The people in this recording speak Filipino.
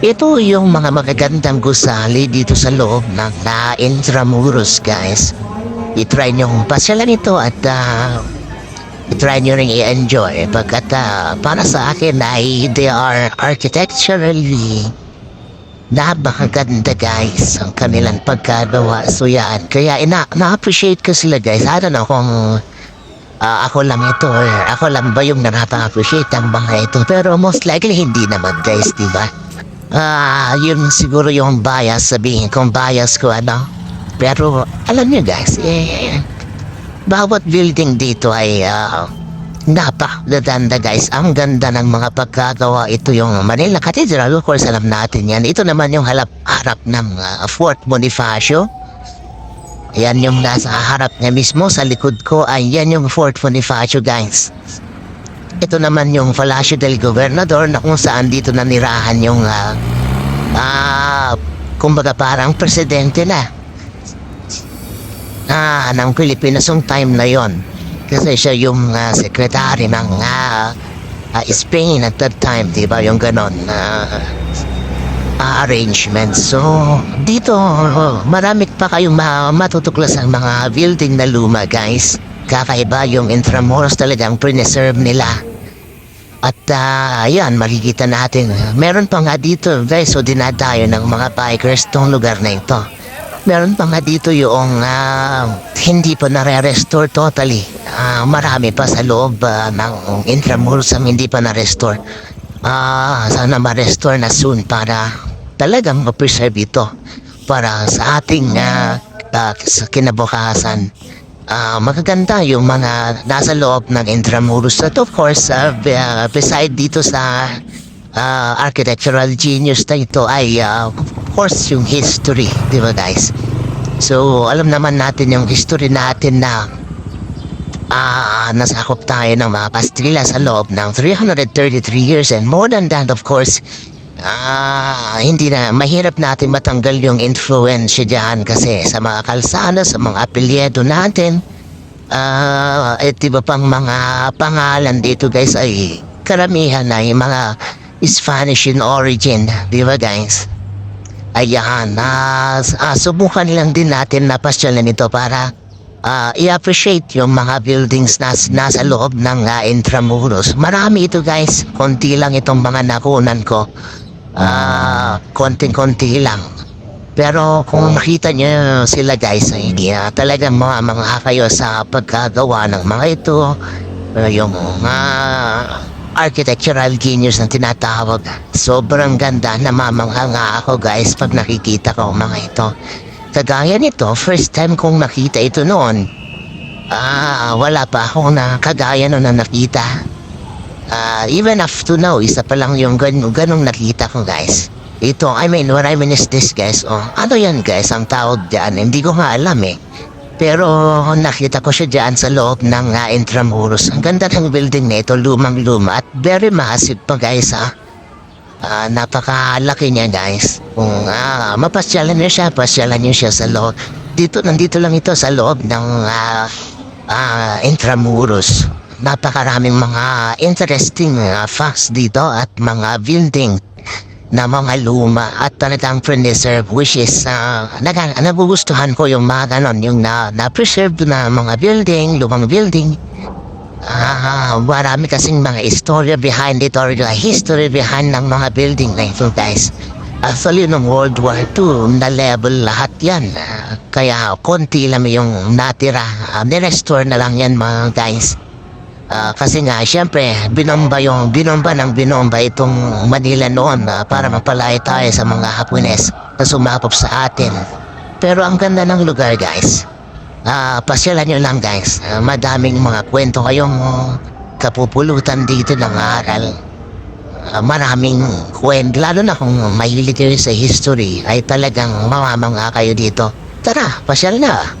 Ito yung mga magagandang gusali dito sa loob ng La Intramuros, guys. I-try nyo pasyalan ito at uh, i-try nyo rin i-enjoy. Pagkat ah, para sa akin ay they are architecturally napakaganda guys ang kanilang pagkagawa. So yan, kaya ina na-appreciate ko sila guys. I don't know kung ah, ako lang ito or ako lang ba yung nakapa-appreciate ang mga ito. Pero most likely hindi naman guys, di ba? Ah, yun siguro yung bias, sabihin kong bias ko ano. Pero alam niyo guys, eh, bawat building dito ay ah, napakaganda guys. Ang ganda ng mga pagkagawa. Ito yung Manila Cathedral. Of course, alam natin yan. Ito naman yung halap-harap ng ah, Fort Bonifacio. Yan yung nasa harap niya mismo. Sa likod ko ay yan yung Fort Bonifacio guys. Ito naman yung Palacio del Gobernador na kung saan dito nanirahan yung ah, ah, kumbaga parang presidente na ah, ng Pilipinas yung time na yon. Kasi siya yung ah, secretary ng ah, ah, Spain at that time, di ba? Yung ganon na ah, arrangement. So, dito, oh, marami pa kayong ma matutuklas ang mga building na luma, guys. Kakaiba yung Intramuros talagang preserve nila. At ah, ayan, makikita natin. Meron pa nga dito, guys, so dinadayo ng mga bikers tong lugar na ito. Meron pa nga dito yung ah, hindi pa nare-restore totally. Ah, marami pa sa loob ah, ng Intramuros ang hindi pa na-restore. Ah, sana ma-restore na soon para talagang ma-preserve ito para sa ating ah, sa kinabukasan. Ah, magaganda yung mga nasa loob ng Intramuros. At of course, ah, beside dito sa ah, architectural genius na ito ay ah, of course yung history, di ba guys? So, alam naman natin yung history natin na ah nasakop tayo ng mga Pastila sa loob ng 333 years and more than that, of course, ah hindi na, mahirap natin matanggal yung influence dyan kasi sa mga kalsada, sa mga apelyedo natin, ah eh, di ba pang mga pangalan dito guys ay karamihan yung mga Spanish in origin, di ba guys? Ayan, ah, ah, subukan lang din natin na pasyalan ito para ah, i-appreciate yung mga buildings na nasa loob ng ah, Intramuros. Marami ito guys, konti lang itong mga nakunan ko. Ah, konting-konti lang. Pero kung makita niyo sila guys, ay uh, talagang mga mga kayo sa pagkagawa ng mga ito, uh, yung mga architectural genius na tinatawag. Sobrang ganda, namamangha nga ako guys pag nakikita ko mga ito. Kagaya nito, first time kong nakita ito noon. Ah, wala pa akong na kagaya noon na nakita. Ah, even up to now, isa pa lang yung gan ganong nakita ko guys. Ito, I mean, what I mean is this guys, oh, ano yan guys, ang tawag dyan, hindi ko nga alam eh. Pero nakita ko siya dyan sa loob ng uh, Intramuros. Ang ganda ng building na ito, lumang-luma at very massive pa guys ha. Ah, napakalaki niya guys. Kung ah, mapasyalan niyo siya, pasyalan niyo siya sa loob. Dito, nandito lang ito sa loob ng ah, ah, Intramuros. Napakaraming mga interesting ah, facts dito at mga building na mga luma at talagang preserve which is uh, naga, nagugustuhan ko yung mga ganon yung na, na-preserve na mga building, lumang building Ah, marami kasing mga istorya behind it or the history behind ng mga building na ito guys. Actually, nung World War II, na-level lahat yan. Ah, kaya konti lang yung natira. Uh, nirestore na lang yan mga guys. Ah, kasi nga, siyempre, binomba yung, binomba ng binomba itong Manila noon ah, para mapalaya tayo sa mga Hapones na sumapop sa atin. Pero ang ganda ng lugar, guys. Ah, pasyalan nyo lang, guys. Ah, madaming mga kwento kayong kapupulutan dito ng aral. Ah, maraming kwento, lalo na kung mahilig kayo sa history, ay talagang mamamangha kayo dito. Tara, pasyal na.